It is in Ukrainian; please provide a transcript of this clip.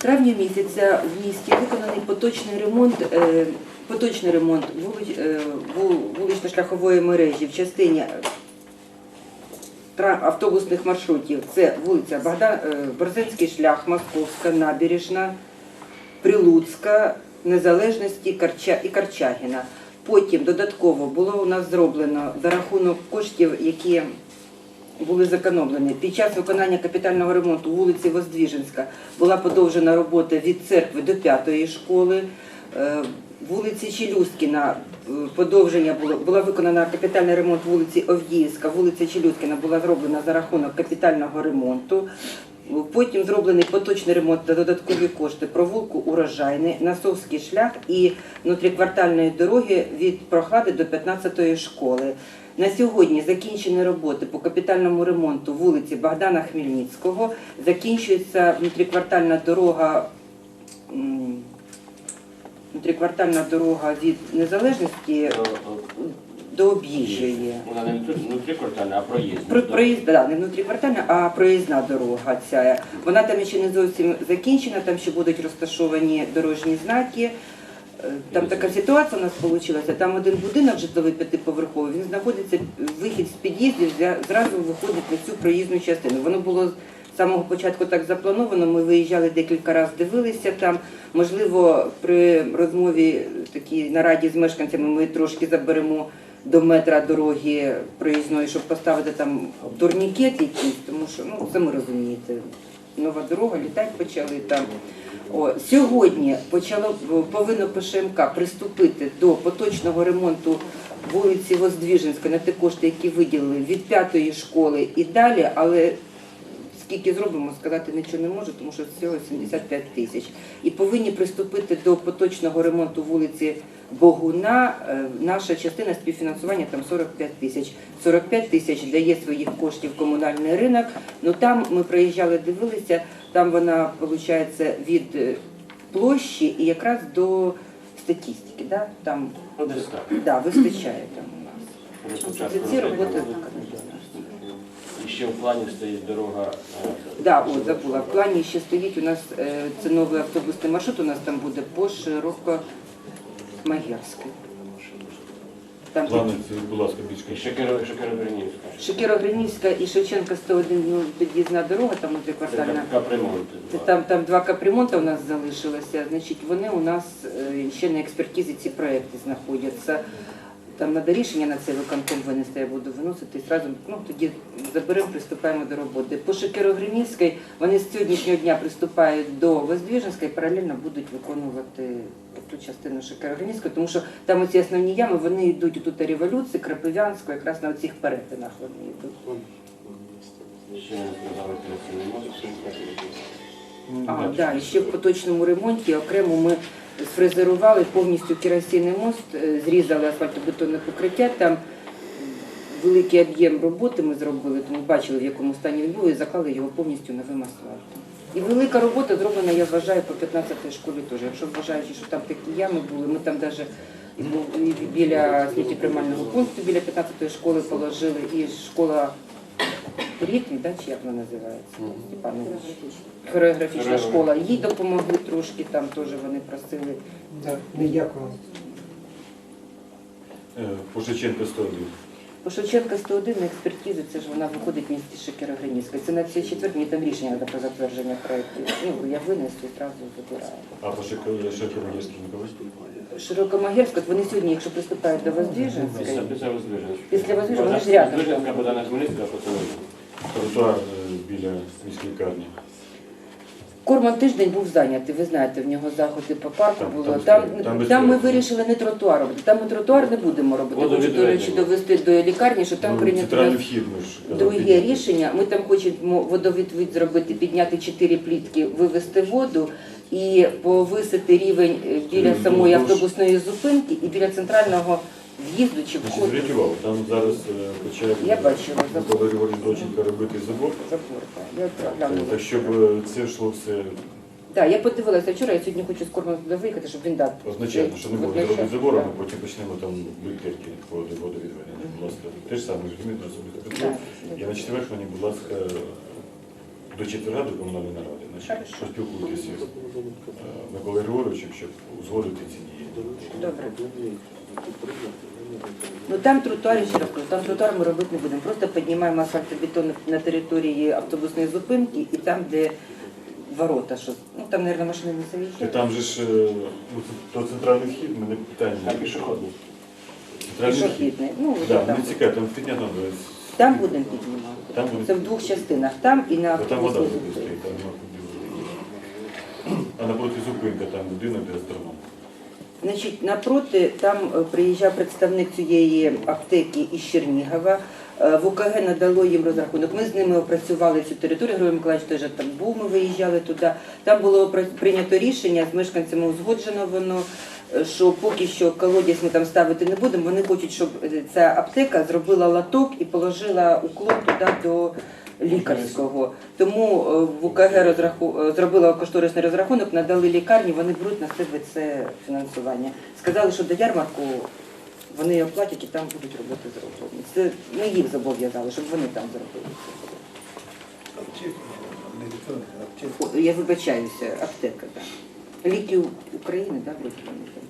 травня місяця в місті виконаний поточний ремонт, е, поточний ремонт е, вул- вулично-шляхової мережі в частині автобусних маршрутів. Це вулиця Богдан, е, Борзенський шлях, Московська, Набережна, Прилуцька, Незалежності Карча і Карчагіна. Потім додатково було у нас зроблено за рахунок коштів, які були зекономлені. Під час виконання капітального ремонту вулиці Воздвіженська була подовжена робота від церкви до п'ятої школи. Е, Вулиці Челюскіна е, подовження було була виконана капітальний ремонт вулиці Овдіївська. Вулиця Челюскіна була зроблена за рахунок капітального ремонту. Потім зроблений поточний ремонт та додаткові кошти провулку Урожайний, Насовський шлях і внутріквартальної дороги від Прохлади до 15-ї школи. На сьогодні закінчені роботи по капітальному ремонту вулиці Богдана Хмельницького. Закінчується внутріквартальна дорога. Внутріквартальна дорога від незалежності до об'їжджої. Вона не внутрі квартальна, а проїзд. Про проїзд, да, не внутріквартальна, а проїзна дорога ця. Вона там ще не зовсім закінчена, там ще будуть розташовані дорожні знаки. Там така ситуація у нас вийшла. Там один будинок житловий п'ятиповерховий, він знаходиться, вихід з під'їздів зразу виходить на цю проїзну частину. Воно було з самого початку так заплановано. Ми виїжджали декілька разів, дивилися там. Можливо, при розмові такій нараді з мешканцями ми трошки заберемо до метра дороги проїзної, щоб поставити там турнікет якийсь, тому що ну самі розумієте, нова дорога, літати почали там. О, сьогодні почало повинно ПШМК приступити до поточного ремонту вулиці Воздвіженська на ті кошти, які виділили від п'ятої школи і далі, але скільки зробимо, сказати нічого не можу, тому що всього 75 тисяч. І повинні приступити до поточного ремонту вулиці Богуна. Е, Наша частина співфінансування там 45 тисяч. 45 тисяч дає своїх коштів комунальний ринок. Ну там ми приїжджали, дивилися, там вона виходить від е, площі і якраз до статистики. Да? Там Ну, да, вистачає там у нас. Перед Ці роботи виконані. І ще в плані стоїть дорога. е, Да, от забула. В плані ще стоїть у нас е, це новий автобусний маршрут. У нас там буде по Широкомагерській. Там Плани, це, будь ласка, більш І конкретно. Шекеро- Шекеро-Вернівська. Шикіро-Гринівська і Шевченка 101 ну, під'їзна дорога, там Це внутріквартальна. капремонт. Це там, там два капремонта у нас залишилося. Значить, вони у нас е, ще на експертизі ці проекти знаходяться. Там треба рішення на цей виконком винести, я буду виносити і зразу, ну тоді заберемо, приступаємо до роботи. По Шекерогринівській вони з сьогоднішнього дня приступають до Воздвіженської, паралельно будуть виконувати ту частину Шекерогринівської, тому що там оці основні ями, вони йдуть тут революції, Крапивянської, якраз на цих перетинах вони йдуть. А, да, ще в поточному ремонті окремо ми сфрезерували повністю керосійний мост, е, зрізали асфальтобетонне покриття. Там великий об'єм роботи ми зробили, тому бачили, в якому стані він був, і заклали його повністю новим асфальтом. І велика робота зроблена, я вважаю, по 15-й школі теж. Якщо вважаючи, що там такі ями були, ми там навіть біля сміттєприймального пункту, біля 15-ї школи положили, і школа Рітмі, да, чи як вона називається? Степанович. Хореографічна Хореографія. школа. Їй допомогли трошки, там теж вони просили. Так, ну, дякую. Е, 101. Шевченка 101 на експертизу, це ж вона виходить в місті Шекерогранівська. Це на цей четвер, мені там рішення треба про затвердження проєктів. Ну, я винесу і одразу забираю. А по Шевченка Ніколай? Широкомагерська, вони сьогодні, якщо приступають до Після Воздвіженської, після Воздвиженська. Після Воздвиженська, вони ж рядом. Воздвиженська, Богдана Хмельницька, а потім. Тротуар е, біля міської лікарні. Корман тиждень був зайнятий, ви знаєте, в нього заходи по парку Там- було. там Там, там, Там ми вирішили не тротуар робити. Там ми тротуар не будемо робити. Хочу, до Водовідведення. речі, довести до лікарні, що там Ну, прийнято Центральний вхід ми ж казали, друге підняти. рішення. Ми там хочемо водовідвід зробити, підняти чотири плітки, вивести воду і повисити рівень е, біля Рівень самої автобусної зупинки і біля центрального в'їзду чи Значить, входу. зверніть увагу, там зараз е, почав Я бачила забор. Микола Григорій Доченко робити забор. Забор, так. Я Е. Так щоб е, це йшло все Так, я подивилася вчора, я сьогодні хочу Корманом туди виїхати, щоб він дав. означає, що не можна робити забор, а так. потім почнемо там витирки води, водовідведення. Будь ласка, те ж саме Так. Петров. І на четвертому, будь ласка, до четверга до комунальної наради. Значить, поспілкуйтеся з е, Миколою Григоровичем, щоб узгодити ці дії. Добре. Ну там тротуар, ще раз кажу, там тротуар ми робити не будемо. Просто піднімаємо асфальтобетон на території автобусної зупинки і там, де ворота, що ну там, мабуть, машини не І заїжджають. там же ж е, ну, це- то центральний вхід, мене питання. А пішохідний? Центральний вхід. Пішохідний. Ну, Да, там. мені цікаво, там підняти треба. Там будемо піднімати. Там буде- Це в двох частинах, там і на Бо там вода автобусній буде зупинці. стоїть, там нема куди. А напроти зупинка, там будинок де астрономом. Значить, напроти там е, приїжджав представник цієї аптеки із Чернігова. Е, В УКГ надало їм розрахунок. Ми з ними опрацювали цю територію. Григорій Миколаївич теж там був, ми виїжджали туди. Там було опра- прийнято рішення, з мешканцями узгоджено воно, що поки що колодязь ми там ставити не будемо. Вони хочуть, щоб ця аптека зробила латок і положила уклон туди до лікарського. Тому е, в УКГ розраху... е, зробила кошторисний розрахунок, надали лікарні, вони беруть на себе це фінансування. Сказали, що до ярмарку вони оплатять і там будуть роботи зроблені. Це ми їх зобов'язали, щоб вони там зробили. О, Я вибачаюся, аптека, так. Ліки України, да, в виконувати.